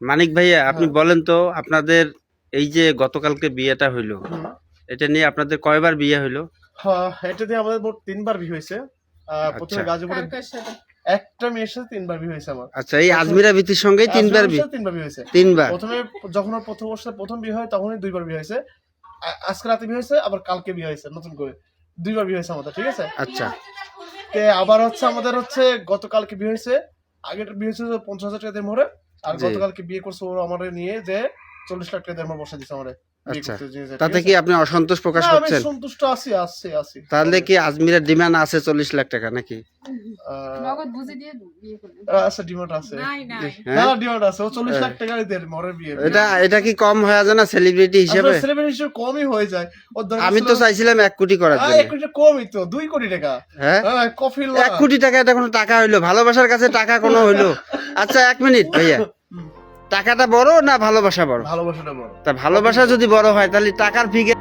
মানিক ভাইয়া আপনি হ্যাঁ। বলেন তো আপনাদের এই যে গতকালকে বিয়েটা হইল এটা নিয়ে আপনাদের কয়বার বিয়ে হইল? হ্যাঁ, এটা দিয়ে আমাদের মোট তিনবার বিয়ে হয়েছে। প্রথমে আচ্ছা। গাজীপুরে কার সাথে? একটা মেয়ের সাথে তিনবার বিয়ে হয়েছে আমার। আচ্ছা এই আজমিরা বিতির সঙ্গেই তিনবার বিয়ে? তিনবার বিয়ে হয়েছে। তিনবার? প্রথমে যখন ওর প্রথম সাথে প্রথম বিয়ে হয় তখনই দুইবার বিয়ে হয়েছে। আজকে রাতে বিয়ে হয়েছে আবার কালকে বিয়ে হয়েছে নতুন করে। দুইবার বিয়ে হয়েছে আমাদের ঠিক আছে? আচ্ছা। তে আবার হচ্ছে আমাদের হচ্ছে গতকালকে বিয়ে হয়েছে আগের বিয়ে হয়েছে পঞ্চাশ হাজার টাকা দিয়ে মোড়ে আর গতকালকে বিয়ে করছে ও আমাদের নিয়ে যে চল্লিশ লাখ টাকা আমার বসে দিচ্ছে আমারে আচ্ছা। তাতে কি আপনি অসন্তোষ প্রকাশ করছেন? সন্তুষ্ট আছি আছি আছি। তাহলে কি আজমিরের ডিমান্ড আছে চল্লিশ লাখ টাকা নাকি? নগদ বুঝে দিয়ে বিয়ে আচ্ছা ডিমান্ড আছে। হ্যাঁ? না ডিমান্ড আছে। ও চল্লিশ লাখ টাকা দিয়ে মরের বিয়ে। এটা এটা কি কম হয়ে যায় না সেলিব্রিটি হিসেবে? আসলে হিসেবে কমই হয়ে যায়। আমি তো চাইছিলাম এক কোটি করার জন্য। এক কোটি কমই তো দুই কোটি টাকা। হ্যাঁ? হ্যাঁ, কফি এক কোটি টাকা এটা কোনো টাকা হইল? ভালোবাসার কাছে টাকা কোনো হইল? আচ্ছা এক মিনিট ভাইয়া। টাকাটা বড় না ভালোবাসা বড়? ভালোবাসাটা বড়। তা ভালোবাসা যদি বড় হয় তাহলে টাকার ফিগে